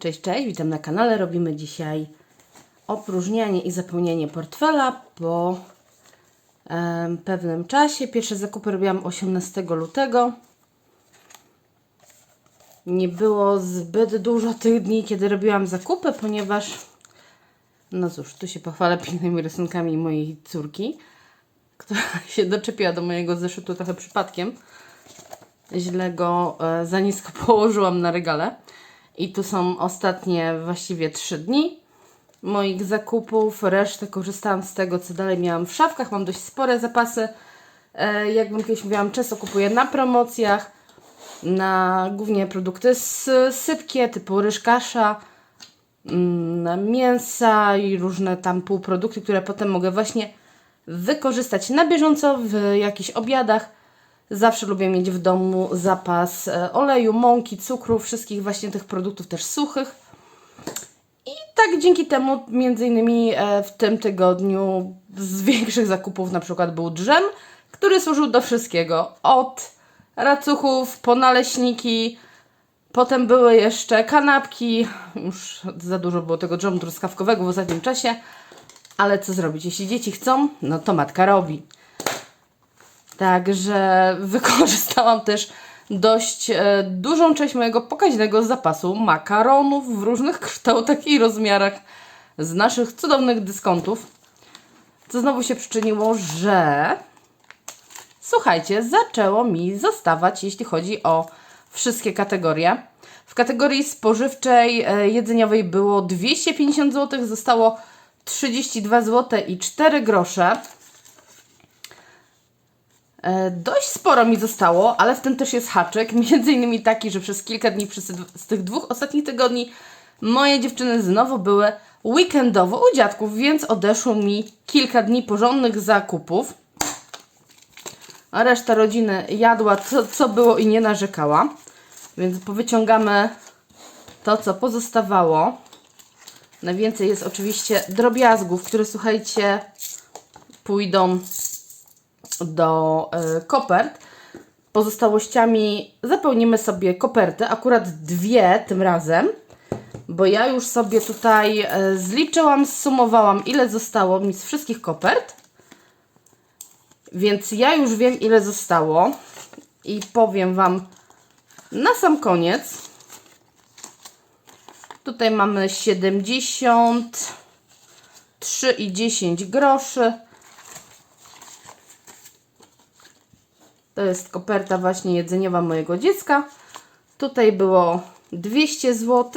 Cześć, cześć, witam na kanale. Robimy dzisiaj opróżnianie i zapełnianie portfela po pewnym czasie. Pierwsze zakupy robiłam 18 lutego. Nie było zbyt dużo tych dni, kiedy robiłam zakupy, ponieważ no cóż, tu się pochwalę pięknymi rysunkami mojej córki, która się doczepiła do mojego zeszytu trochę przypadkiem. Źle go e, za nisko położyłam na regale. I tu są ostatnie właściwie trzy dni moich zakupów. Resztę korzystałam z tego, co dalej miałam w szafkach. Mam dość spore zapasy. E, jak wam kiedyś mówiłam, często kupuję na promocjach, na głównie produkty sypkie, typu ryż kasza, mm, mięsa i różne tam półprodukty, które potem mogę właśnie wykorzystać na bieżąco w jakichś obiadach. Zawsze lubię mieć w domu zapas e, oleju, mąki, cukru, wszystkich właśnie tych produktów też suchych. I tak dzięki temu między innymi e, w tym tygodniu z większych zakupów na przykład był drzem, który służył do wszystkiego. Od racuchów po naleśniki, potem były jeszcze kanapki. Już za dużo było tego dżemu truskawkowego w ostatnim czasie. Ale co zrobić? Jeśli dzieci chcą, no to matka robi. Także wykorzystałam też dość e, dużą część mojego pokaźnego zapasu makaronów w różnych kształtach i rozmiarach z naszych cudownych dyskontów. Co znowu się przyczyniło, że słuchajcie, zaczęło mi zostawać, jeśli chodzi o wszystkie kategorie. W kategorii spożywczej, e, jedzeniowej było 250 zł, zostało 32 zł i 4 grosze. E, Dość sporo mi zostało, ale w tym też jest haczyk. Między innymi taki, że przez kilka dni z tych dwóch ostatnich tygodni moje dziewczyny znowu były weekendowo u dziadków, więc odeszło mi kilka dni porządnych zakupów. A reszta rodziny jadła co, co było i nie narzekała. Więc powyciągamy to, co pozostawało. Najwięcej jest oczywiście drobiazgów, które słuchajcie, pójdą do y, kopert. Pozostałościami zapełnimy sobie koperty, akurat dwie tym razem, bo ja już sobie tutaj y, zliczyłam, zsumowałam ile zostało mi z wszystkich kopert. Więc ja już wiem ile zostało i powiem Wam na sam koniec. Tutaj mamy 73 i 10 groszy. To jest koperta właśnie jedzeniowa mojego dziecka. Tutaj było 200 zł.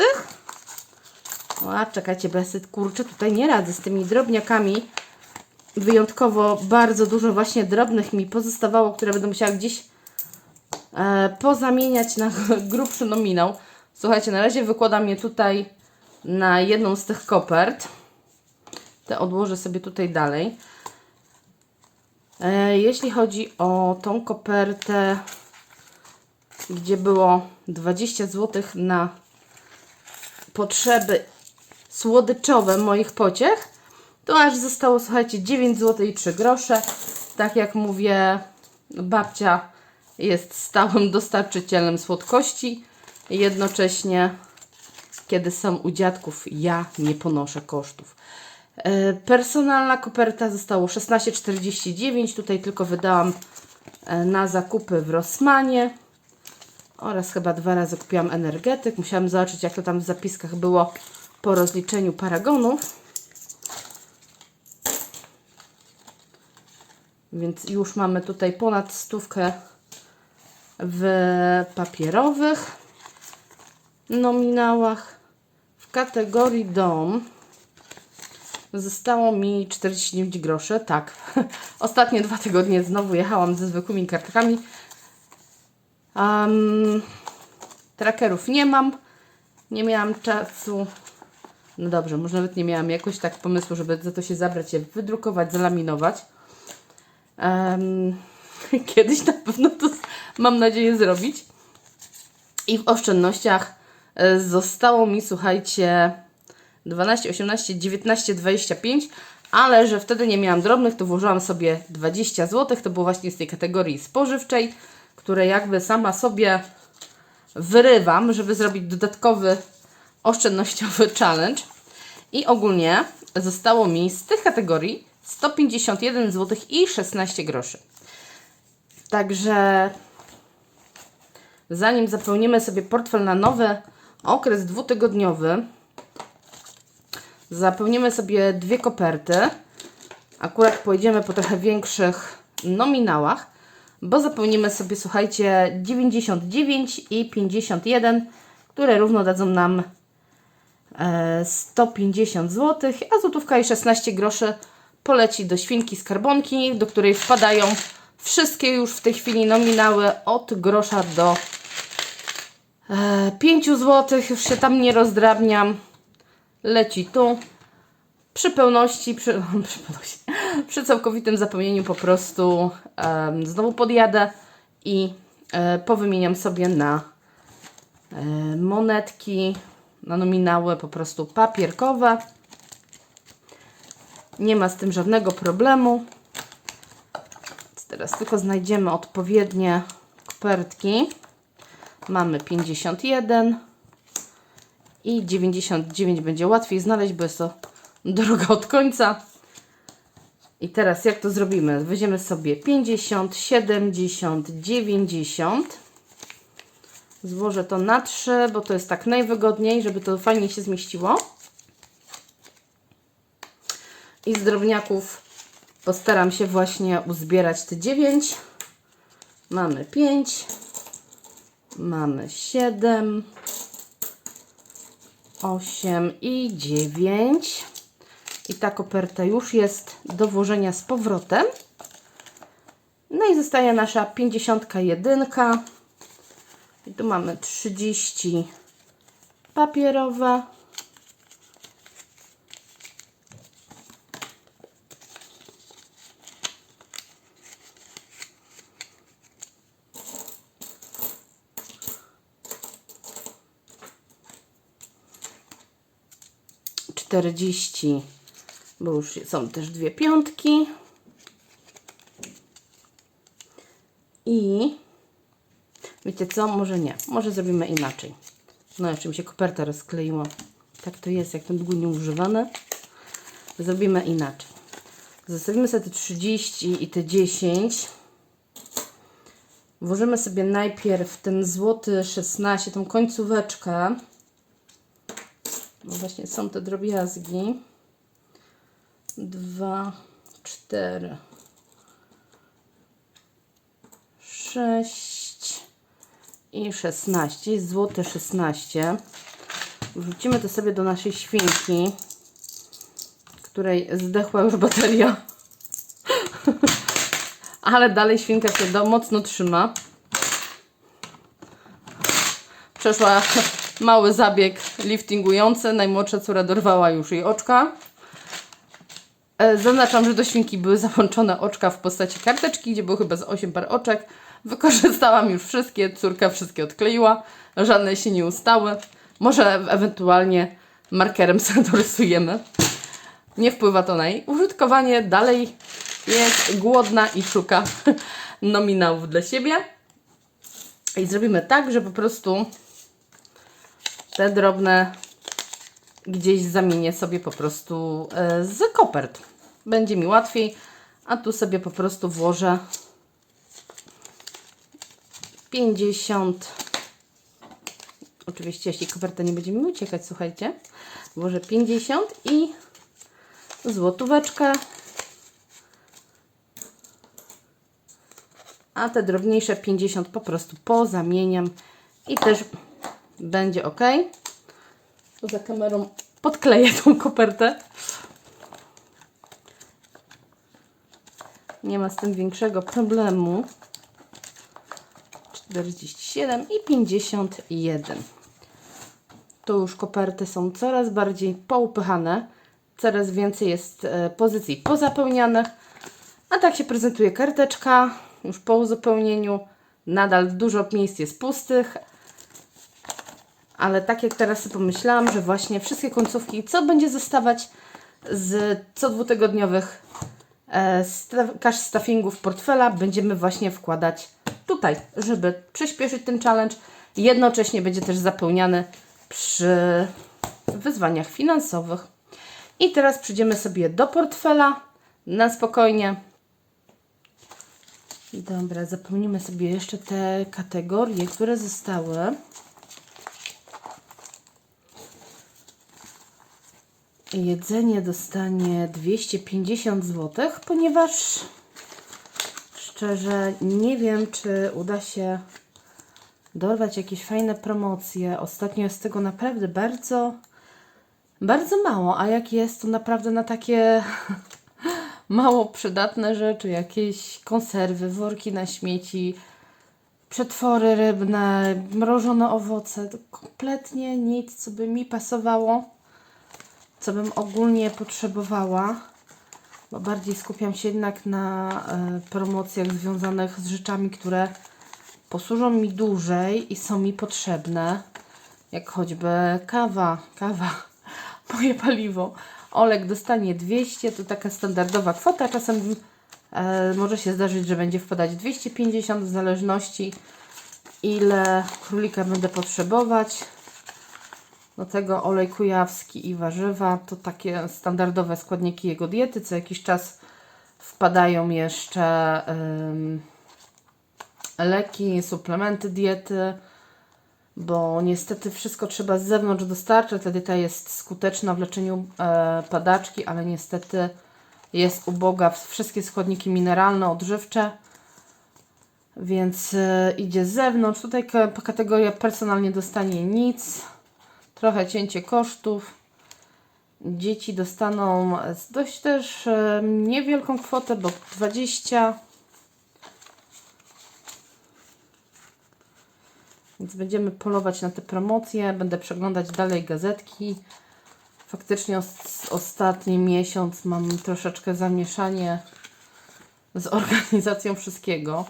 A czekajcie, sobie, kurczę, tutaj nie radzę z tymi drobniakami. Wyjątkowo bardzo dużo właśnie drobnych mi pozostawało, które będę musiała gdzieś e, pozamieniać na grubszy nominał. Słuchajcie, na razie wykładam je tutaj na jedną z tych kopert. Te odłożę sobie tutaj dalej. E, Jeśli chodzi o tą kopertę, gdzie było 20 zł na potrzeby słodyczowe moich pociech, to aż zostało, słuchajcie, 9 zł i 3 grosze. Tak jak mówię, babcia jest stałym dostarczycielem słodkości. Jednocześnie, kiedy są u dziadków, ja nie ponoszę kosztów. E, Personalna koperta zostało 16,49. Tutaj tylko wydałam e, na zakupy w Rossmanie. Oraz chyba dwa razy kupiłam energetyk. Musiałam zobaczyć, jak to tam w zapiskach było po rozliczeniu paragonów. Więc już mamy tutaj ponad stówkę w papierowych nominałach. W kategorii dom Zostało mi 49 groszy, tak. Ostatnie dwa tygodnie znowu jechałam ze zwykłymi kartkami. Um, trackerów nie mam. Nie miałam czasu. No dobrze, może nawet nie miałam jakoś tak pomysłu, żeby za to się zabrać, je wydrukować, zalaminować. Um, kiedyś na pewno to mam nadzieję zrobić. I w oszczędnościach e, zostało mi, słuchajcie, 12, 18, 19, 25, ale że wtedy nie miałam drobnych, to włożyłam sobie 20 zł. To było właśnie z tej kategorii spożywczej, które jakby sama sobie wyrywam, żeby zrobić dodatkowy oszczędnościowy challenge. I ogólnie zostało mi z tych kategorii 151 zł i 16 groszy. Także zanim zapełnimy sobie portfel na nowy okres dwutygodniowy, zapełnimy sobie dwie koperty. Akurat pojedziemy po trochę większych nominałach, bo zapełnimy sobie, słuchajcie, 99 i 51, które równo dadzą nam e, 150 zł, a złotówka i 16 groszy poleci do świnki skarbonki, do której wpadają wszystkie już w tej chwili nominały od grosza do e, 5 zł. Już się tam nie rozdrabniam. Leci tu. Przy pełności, przy, przy, pełności, przy całkowitym zapełnieniu po prostu em, znowu podjadę i e, powymieniam sobie na e, monetki, na nominały po prostu papierkowe. Nie ma z tym żadnego problemu. Teraz tylko znajdziemy odpowiednie kopertki. Mamy 51 i 99 będzie łatwiej znaleźć, bo jest to droga od końca. I teraz jak to zrobimy? Weźmiemy sobie 50, 70, 90. Złożę to na 3, bo to jest tak najwygodniej, żeby to fajnie się zmieściło. I z drobniaków postaram się właśnie uzbierać te 9. Mamy 5. Mamy 7. 8 i 9. I ta koperta już jest do włożenia z powrotem. No i zostaje nasza 51. I tu mamy 30 papierowe. Czterdzieści, bo już są też dwie piątki. I wiecie co? Może nie. Może zrobimy inaczej. No, jeszcze mi się koperta rozkleiła. Tak to jest, jak ten długo nieużywany. Zrobimy inaczej. Zostawimy sobie te 30 i te 10. Włożymy sobie najpierw ten złoty 16, tą końcóweczkę. No właśnie są te drobiazgi. Dwa, cztery, sześć i szesnaście. Jest złote szesnaście. Wrzucimy to sobie do naszej świnki, której zdechła już bateria. Ale dalej świnka się do, mocno trzyma. Przeszła mały zabieg liftingujący. Najmłodsza córa dorwała już jej oczka. E, Zaznaczam, że do świnki były załączone oczka w postaci karteczki, gdzie było chyba z 8 par oczek. Wykorzystałam już wszystkie, córka wszystkie odkleiła, żadne się nie ustały. Może ewentualnie markerem sobie dorysujemy. Nie wpływa to na jej użytkowanie. Dalej jest głodna i szuka nominałów dla siebie. I zrobimy tak, że po prostu te drobne gdzieś zamienię sobie po prostu e, z kopert. Będzie mi łatwiej, a tu sobie po prostu włożę 50. Oczywiście, jeśli koperta nie będzie mi uciekać, słuchajcie, włożę 50 i złotóweczkę. A te drobniejsze 50 po prostu pozamieniam i też będzie ok. Za kamerą podkleję tą kopertę. Nie ma z tym większego problemu. 47 i 51. Tu już koperty są coraz bardziej poupychane. Coraz więcej jest e, pozycji pozapełnianych. A tak się prezentuje karteczka. Już po uzupełnieniu. Nadal dużo miejsc jest pustych. Ale tak jak teraz sobie pomyślałam, że właśnie wszystkie końcówki, co będzie zostawać z co dwutygodniowych e, cash stuffingów portfela, będziemy właśnie wkładać tutaj, żeby przyspieszyć ten challenge. Jednocześnie będzie też zapełniany przy wyzwaniach finansowych. I teraz przejdziemy sobie do portfela na spokojnie. Dobra, zapomnimy sobie jeszcze te kategorie, które zostały. Jedzenie dostanie 250 zł, ponieważ szczerze nie wiem, czy uda się dorwać jakieś fajne promocje. Ostatnio jest tego naprawdę bardzo, bardzo mało, a jak jest, to naprawdę na takie mało przydatne rzeczy, jakieś konserwy, worki na śmieci, przetwory rybne, mrożone owoce, to kompletnie nic, co by mi pasowało, co bym ogólnie potrzebowała, bo bardziej skupiam się jednak na e, promocjach związanych z rzeczami, które posłużą mi dłużej i są mi potrzebne, jak choćby kawa, kawa, moje paliwo. Olek dostanie 200, to taka standardowa kwota, czasem e, może się zdarzyć, że będzie wpadać 250 w zależności ile królika będę potrzebować. Do tego olej kujawski i warzywa to takie standardowe składniki jego diety. Co jakiś czas wpadają jeszcze ym, leki, suplementy diety, bo niestety wszystko trzeba z zewnątrz dostarczać. Ta dieta jest skuteczna w leczeniu e, padaczki, ale niestety jest uboga w wszystkie składniki mineralne, odżywcze, więc e, idzie z zewnątrz. Tutaj ka- kategoria personal nie dostanie nic, trochę cięcie kosztów. Dzieci dostaną dość też e, niewielką kwotę, bo 20 Więc będziemy polować na te promocje, będę przeglądać dalej gazetki. Faktycznie os- ostatni miesiąc mam troszeczkę zamieszanie z organizacją wszystkiego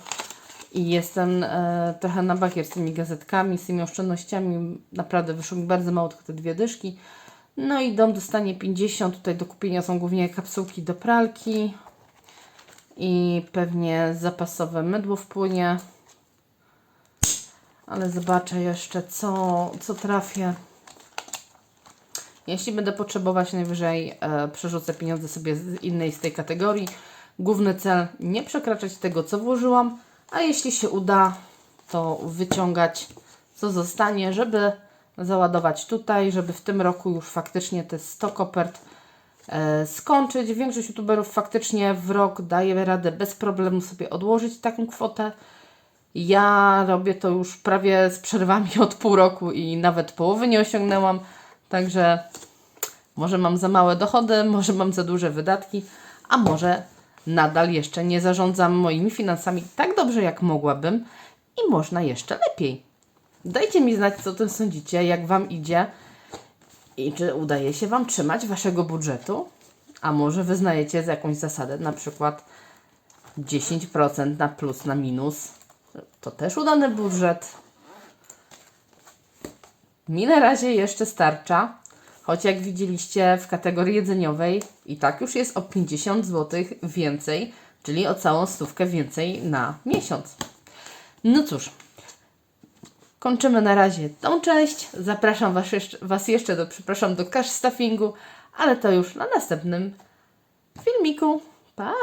i jestem e, trochę na bakier z tymi gazetkami, z tymi oszczędnościami. Naprawdę wyszło mi bardzo mało, tylko te dwie dyszki. No i dom dostanie 50. Tutaj do kupienia są głównie kapsułki do pralki i pewnie zapasowe mydło wpłynie ale zobaczę jeszcze, co, co trafię. Jeśli będę potrzebować, najwyżej e, przerzucę pieniądze sobie z innej z tej kategorii. Główny cel nie przekraczać tego, co włożyłam, a jeśli się uda, to wyciągać, co zostanie, żeby załadować tutaj, żeby w tym roku już faktycznie te 100 kopert e, skończyć. Większość youtuberów faktycznie w rok daje radę bez problemu sobie odłożyć taką kwotę. Ja robię to już prawie z przerwami od pół roku i nawet połowy nie osiągnęłam, także może mam za małe dochody, może mam za duże wydatki, a może nadal jeszcze nie zarządzam moimi finansami tak dobrze, jak mogłabym i można jeszcze lepiej. Dajcie mi znać, co o tym sądzicie, jak Wam idzie i czy udaje się Wam trzymać Waszego budżetu, a może wyznajecie jakąś zasadę, na przykład 10% na plus, na minus. To też udany budżet. Mi na razie jeszcze starcza, choć jak widzieliście w kategorii jedzeniowej i tak już jest o 50 zł więcej, czyli o całą stówkę więcej na miesiąc. No cóż, kończymy na razie tą część. Zapraszam Was jeszcze, was jeszcze do, przepraszam, do cash stuffingu, ale to już na następnym filmiku. Pa!